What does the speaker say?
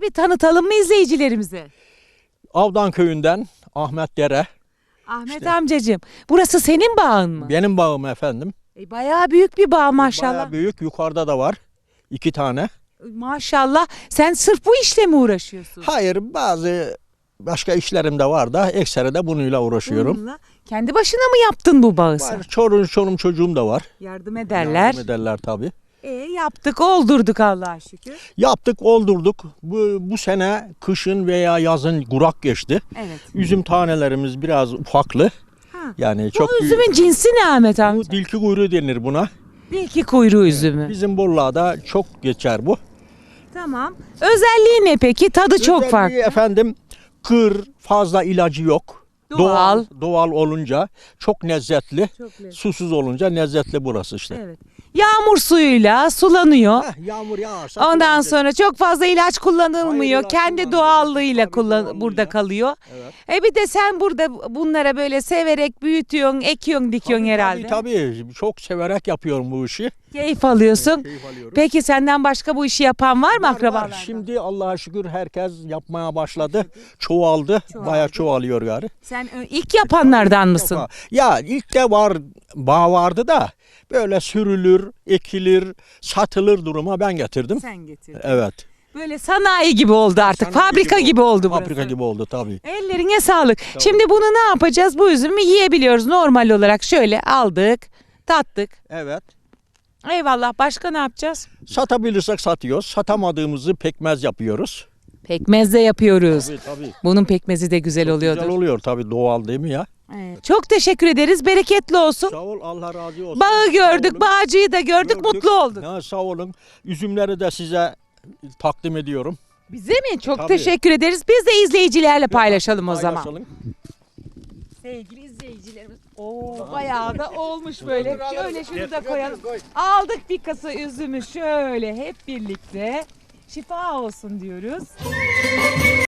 Sizi bir tanıtalım mı izleyicilerimize? Avdan köyünden Ahmet Dere. Ahmet amcacığım, burası senin bağın mı? Benim bağım efendim. E, bayağı büyük bir bağ maşallah. Bayağı büyük. Yukarıda da var. iki tane. Maşallah. Sen sırf bu işle mi uğraşıyorsun? Hayır bazı başka işlerim de var da ekseri de bununla uğraşıyorum. Bununla. Kendi başına mı yaptın bu bağı sen? Var, çorun, çolum çocuğum da var. Yardım ederler. Yardım ederler tabii. Yaptık, oldurduk Allah'a şükür. Yaptık, oldurduk. Bu, bu sene kışın veya yazın kurak geçti. Evet. Üzüm tanelerimiz biraz ufaklı. Ha. Yani çok bu büyük. üzümün cinsi ne Ahmet Bu amca? dilki kuyruğu denir buna. Dilki kuyruğu üzümü. Bizim Bolu'da çok geçer bu. Tamam. Özelliği ne peki? Tadı çok Özelliği farklı. efendim kır fazla ilacı yok. Doğal. Doğal olunca çok lezzetli. Çok lezzetli. Susuz olunca lezzetli burası işte. Evet. Yağmur suyuyla sulanıyor. Heh, yağmur yağarsa Ondan kullanacak. sonra çok fazla ilaç kullanılmıyor. Hayır, Kendi doğallığıyla Tabii, kullan burada kalıyor. Evet. E bir de sen burada bunlara böyle severek büyütüyorsun, ekiyorsun, dikiyorsun Tabii, herhalde. Tabii tabii. Çok severek yapıyorum bu işi. Keyif alıyorsun. Keyif alıyorum. Peki senden başka bu işi yapan var mı Var, var. akrabalardan? Şimdi Allah'a şükür herkes yapmaya başladı. Çoğaldı. Çoğaldı. Bayağı çoğalıyor gari. Sen ö- ilk yapanlardan mısın? Ya ilk de var bağ vardı da böyle sürülür, ekilir, satılır duruma ben getirdim. Sen getirdin. Evet. Böyle sanayi gibi oldu artık. Sanayi Fabrika gibi, oldu burası. Fabrika gibi oldu tabii. Ellerine sağlık. Şimdi bunu ne yapacağız? Bu üzümü yiyebiliyoruz normal olarak. Şöyle aldık, tattık. Evet. Eyvallah. Başka ne yapacağız? Satabilirsek satıyoruz. Satamadığımızı pekmez yapıyoruz. Pekmez de yapıyoruz. Tabii tabii. Bunun pekmezi de güzel oluyordur. Güzel oluyor tabii doğal değil mi ya? Evet. Çok teşekkür ederiz. Bereketli olsun. Sağ ol Allah razı olsun. Bağı Sağ gördük, olun. bağcıyı da gördük, Gördük. mutlu olduk. Ha, sağ olun. Üzümleri de size takdim ediyorum. Bize mi? Çok Tabii. teşekkür ederiz. Biz de izleyicilerle paylaşalım o zaman. Paylaşalım. Sevgili izleyicilerimiz. Oo, bayağı da olmuş böyle. Şöyle şunu da koyalım. Aldık bir kasa üzümü şöyle hep birlikte. Şifa olsun diyoruz.